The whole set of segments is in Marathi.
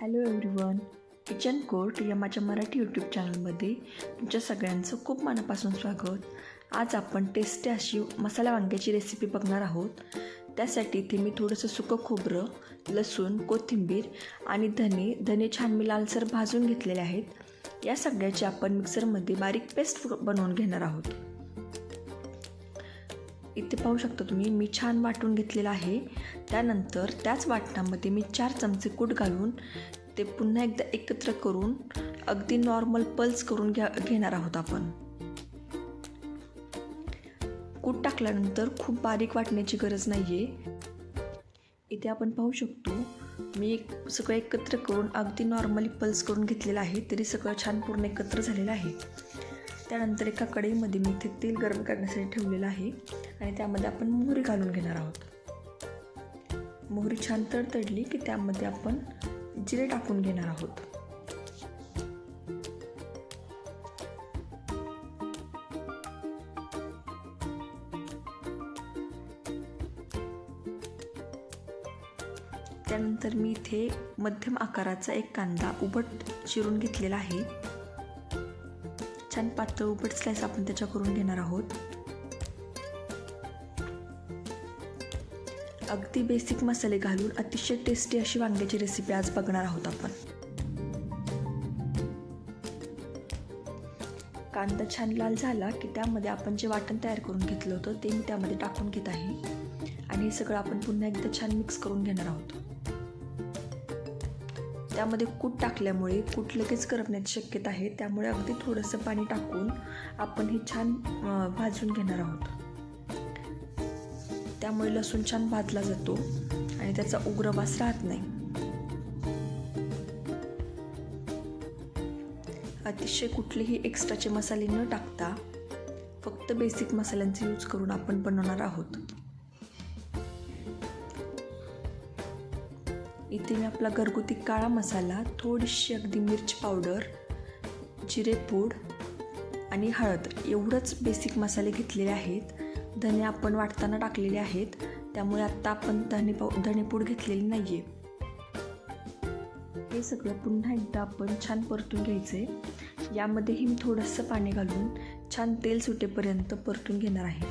हॅलो एव्हरीवन किचन कोर्ट या माझ्या मराठी यूट्यूब चॅनलमध्ये तुमच्या सगळ्यांचं खूप मनापासून स्वागत. आज आपण टेस्टी अशी मसाला वांग्याची रेसिपी बघणार आहोत. त्यासाठी इथे मी थोडंसं सुकं खोबरं लसूण कोथिंबीर आणि धने धने छान मी लालसर भाजून घेतलेले आहेत. या सगळ्याची आपण मिक्सरमध्ये बारीक पेस्ट बनवून घेणार आहोत. इथे पाहू शकता तुम्ही मी छान वाटून घेतलेलं आहे. त्यानंतर त्याच वाटणामध्ये मी चार चमचे कूट घालून ते पुन्हा एकदा एकत्र करून अगदी नॉर्मल पल्स करून घ्या घेणार आहोत आपण. कूट टाकल्यानंतर खूप बारीक वाटण्याची गरज नाही आहे इथे आपण पाहू शकतो मी एक सगळं एकत्र करून अगदी नॉर्मली पल्स करून घेतलेलं आहे तरी सगळं छान पूर्ण एकत्र झालेलं आहे. त्यानंतर एका कढईमध्ये मी इथे तेल गरम करण्यासाठी ठेवलेलं आहे आणि त्यामध्ये आपण मोहरी घालून घेणार आहोत. मोहरी छान तडतडली की त्यामध्ये आपण जिरे टाकून घेणार आहोत. त्यानंतर मी इथे मध्यम आकाराचा एक कांदा उभट चिरून घेतलेला आहे. छान पातळ उभट स्लाइस आपण त्याच्या करून घेणार आहोत. अगदी बेसिक मसाले घालून अतिशय टेस्टी अशी वांग्याची रेसिपी आज बघणार आहोत आपण. कांदा छान लाल झाला की त्यामध्ये आपण जे वाटण तयार करून घेतलं होतं ते मी त्यामध्ये टाकून घेत आहे. आणि हे सगळं आपण पुन्हा एकदा छान मिक्स करून घेणार आहोत. त्यामध्ये कूट टाकल्यामुळे कूट लगेच करपण्याची शक्यता आहे. त्यामुळे अगदी थोडंसं पाणी टाकून आपण हे छान भाजून घेणार आहोत. त्यामुळे लसूण छान भाजला जातो आणि त्याचा उग्र वास राहत नाही. अतिशय कुठलेही एक्स्ट्राचे मसाले न टाकता फक्त बेसिक मसाल्यांचा यूज करून आपण बनवणार आहोत. इथे मी आपला घरगुती काळा मसाला थोडीशी अगदी मिरची पावडर जिरेपूड आणि हळद एवढंच बेसिक मसाले घेतलेले आहेत. धने आपण वाटताना टाकलेले आहेत. त्यामुळे आत्ता आपण धने पाव धणेपूड घेतलेली नाही आहे हे सगळं पुन्हा एकदा आपण छान परतून घ्यायचं आहे यामध्येही मी थोडंसं पाणी घालून छान तेल सुटेपर्यंत परतून घेणार आहे.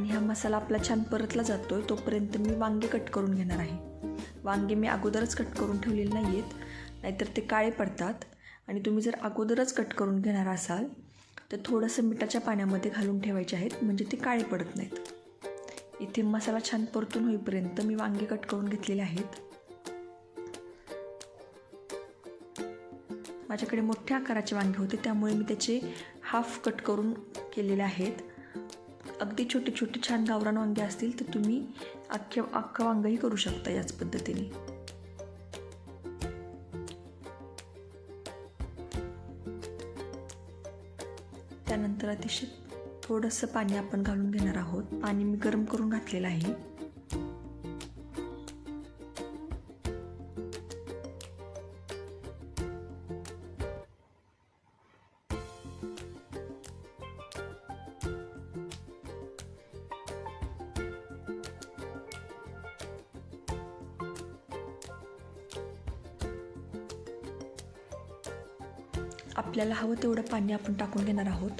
आणि हा मसाला आपला छान परतला जातो आहे तोपर्यंत मी वांगे कट करून घेणार आहे. वांगे मी अगोदरच कट करून ठेवलेले नाही आहेत नाहीतर ते काळे पडतात. आणि तुम्ही जर अगोदरच कट करून घेणार असाल तर थोडंसं मिठाच्या पाण्यामध्ये घालून ठेवायचे आहेत म्हणजे ते काळे पडत नाहीत. इथे मसाला छान परतून होईपर्यंत मी वांगे कट करून घेतलेले आहेत. माझ्याकडे मोठ्या आकाराचे वांगे होते त्यामुळे मी त्याचे हाफ कट करून केलेले आहेत. अगदी छोटे छोटे छान गावरान वांगे असतील तर तुम्ही अख्ख्या अख्खा वांगही करू शकता याच पद्धतीने. त्यानंतर अतिशय थोडंसं पाणी आपण घालून घेणार आहोत. पाणी मी गरम करून घातलेलं आहे. आपल्याला हवं तेवढं पाणी आपण टाकून घेणार आहोत.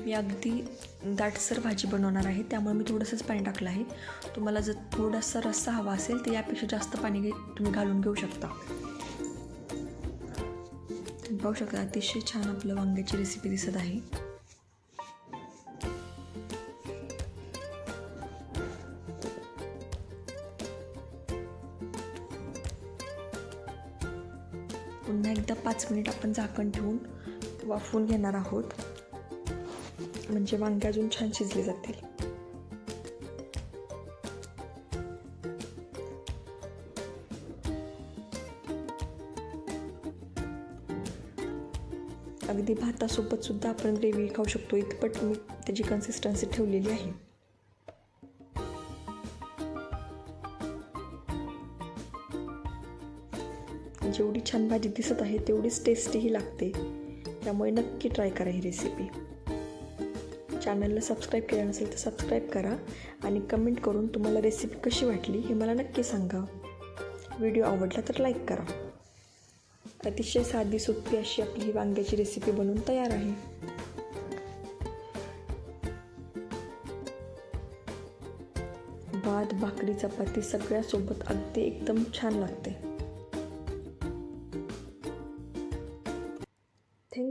मी अगदी दाटसर भाजी बनवणार आहे त्यामुळे मी थोडंसंच पाणी टाकलं आहे. तुम्हाला जर थोडासा रस्सा हवा असेल तर यापेक्षा जास्त पाणी घे तुम्ही घालून घेऊ शकता. पाहू शकता अतिशय छान आपलं वांग्याची रेसिपी दिसत आहे. पुन्हा एकदा पाच मिनिट आपण झाकण ठेवून वाफवून घेणार आहोत. म्हणजे वांगे अजून छान शिजले जातील. अगदी भातासोबत सुद्धा आपण ग्रेव्ही खाऊ शकतो. इतपट मी त्याची कन्सिस्टन्सी ठेवलेली आहे. जेवढी छान भाजी दिसत आहे तेवढीच टेस्टीही लागते. त्यामुळे नक्की ट्राय करा ही रेसिपी चॅनलला सबस्क्राईब केलं नसेल तर सबस्क्राईब करा आणि कमेंट करून तुम्हाला रेसिपी कशी वाटली हे मला नक्की सांगा. व्हिडिओ आवडला तर लाईक करा. अतिशय साधी सोपी अशी आपली ही वांग्याची रेसिपी बनवून तयार आहे. भात भाकरी चपाती सगळ्यासोबत अगदी एकदम छान लागते.